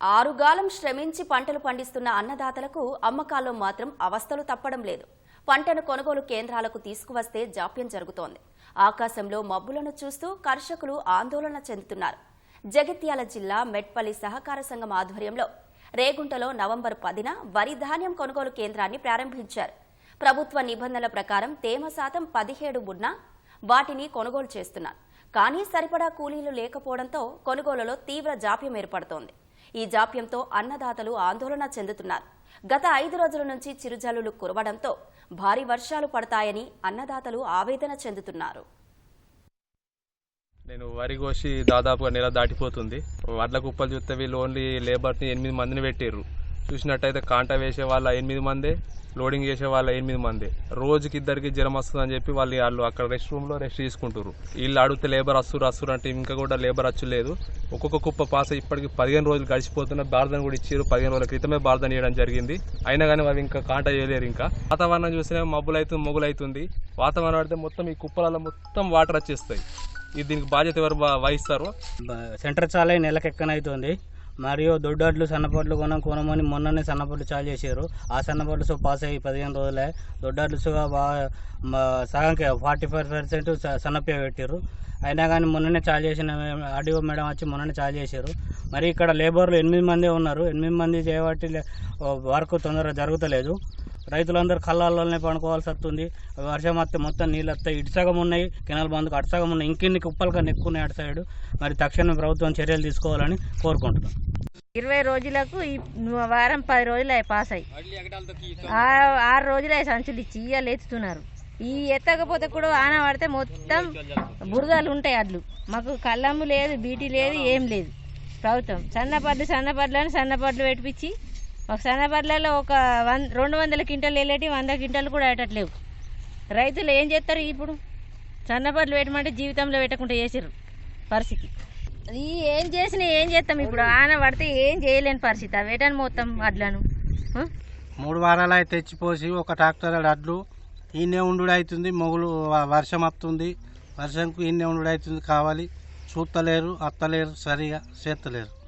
ఆరుగాలం శ్రమించి పంటలు పండిస్తున్న అన్నదాతలకు అమ్మకాల్లో మాత్రం అవస్థలు తప్పడం లేదు. పంటను కొనుగోలు కేంద్రాలకు తీసుకువస్తే జాప్యం జరుగుతోంది. ఆకాశంలో మబ్బులను చూస్తూ కర్షకులు ఆందోళన చెందుతున్నారు. జగిత్యాల జిల్లా మెట్పల్లి సహకార సంఘం ఆధ్వర్యంలో రేగుంటలో నవంబర్ పదిన వరి ధాన్యం కొనుగోలు కేంద్రాన్ని ప్రారంభించారు. ప్రభుత్వ నిబంధనల ప్రకారం తేమ శాతం పదిహేడు ఉన్నా వాటిని కొనుగోలు చేస్తున్నారు. కానీ సరిపడా కూలీలు లేకపోవడంతో కొనుగోలులో తీవ్ర జాప్యం ఏర్పడుతోంది. ఈ జాప్యంతో అన్నదాతలు ఆందోళన చెందుతున్నారు. గత ఐదు రోజుల నుంచి చిరుజల్లులు కురవడంతో భారీ వర్షాలు పడతాయని అన్నదాతలు ఆవేదన చెందుతున్నారు. నేను వరి కోసి దాదాపుగా నెల దాటిపోతుంది. వడ్ల కుప్పలు చూస్తే వీళ్ళు ఓన్లీ లేబర్ని ఎనిమిది మందిని పెట్టారు చూసినట్టయితే కాంటా వేసే వాళ్ళ ఎనిమిది మందే లోడింగ్ చేసే వాళ్ళ ఎనిమిది మందే. రోజుకి ఇద్దరికి జ్వరం వస్తుందని చెప్పి వాళ్ళు వాళ్ళు అక్కడ రెస్ట్ రూమ్లో రెస్ట్ తీసుకుంటారు వీళ్ళు అడిగితే లేబర్ అస్తురు అస్సురు అంటే ఇంకా కూడా లేబర్ వచ్చలేదు ఒక్కొక్క కుప్ప పాస ఇప్పటికి పదిహేను రోజులు గడిచిపోతున్న బార్దన్ కూడా ఇచ్చారు పదిహేను రోజుల క్రితమే బార్దన్ చేయడం జరిగింది. అయినా కానీ వాళ్ళు ఇంకా కాంటా చేయలేరు ఇంకా. వాతావరణం చూసినా మబ్బులైతుంది మొగులైతుంది. వాతావరణం పడితే మొత్తం ఈ కుప్పలలో మొత్తం వాటర్ వచ్చేస్తాయి. ఇది దీనికి బాధ్యత ఎవరు వహిస్తారు? సెంటర్ చాలా నెలకెక్కనవుతుంది మరియు దొడ్డట్లు సన్నపట్లు కొన కొనమని మొన్ననే సన్నపట్లు చాలు చేశారు. ఆ సన్నపట్లు సో పాస్ అయ్యి పదిహేను రోజులే. దొడ్డట్లు బాగా సగంకి ఫార్టీ ఫైవ్ పర్సెంట్ సన్నపే పెట్టారు అయినా కానీ మొన్ననే చాలు చేసిన ఆర్డీఓ మేడం వచ్చి మొన్ననే చాలు చేశారు. మరి ఇక్కడ లేబర్లు ఎనిమిది మంది ఉన్నారు. ఎనిమిది మంది చేయబట్టి లే- వర్క్ తొందరగా జరుగుతలేదు. రైతులందరూ కళ్ళల్లోనే పండుకోవాల్సి వస్తుంది. వర్షం వస్తే మొత్తం నీళ్ళు వస్తాయి. ఇటు సగం ఉన్నాయి కెనాల్ బంధుకు అటు సగం ఉన్నాయి. ఇంకెన్ని కుప్పలు కన్నా అటు సైడ్. మరి తక్షణం ప్రభుత్వం చర్యలు తీసుకోవాలని కోరుకుంటున్నాం. ఇరవై రోజులకు ఈ వారం పది రోజులు అయి పాస్ అయ్యి ఆరు రోజులు అయి సంచులు ఇచ్చి ఇయ్యాలు ఎత్తుతున్నారు. ఈ ఎత్తకపోతే కూడా ఆన పడితే మొత్తం బురదలు ఉంటాయి అడ్లు. మాకు కళ్ళమ్ము లేదు బీటీ లేదు ఏం లేదు. ప్రభుత్వం సన్నపడ్లు సన్నపడ్లు అని సన్నపడ్లు పెట్టించి మాకు సన్నపడ్లలో ఒక వన్ రెండు వందల క్వింటాలు వెళ్ళేటి వంద క్వింటాలు కూడా వేయట్లేవు రైతులు ఏం చేస్తారు ఇప్పుడు? సన్నపడ్లు పెట్టమంటే జీవితంలో పెట్టకుండా చేసారు పరిస్థితి. ఏం చేసినా ఏం చేస్తాం ఇప్పుడు. ఆన పడితే ఏం చేయలేని పరిస్థితి. అవి మొత్తం వడ్లను మూడు వారాలు అయితే తెచ్చిపోసి ఒక ట్రాక్టర్ అడ్లు. ఈయనే ఉండు అవుతుంది. మొగులు వర్షం వస్తుంది వర్షంకు ఈయనే ఉండు అవుతుంది కావాలి. చూస్తలేరు అత్తలేరు సరిగా చేస్తలేరు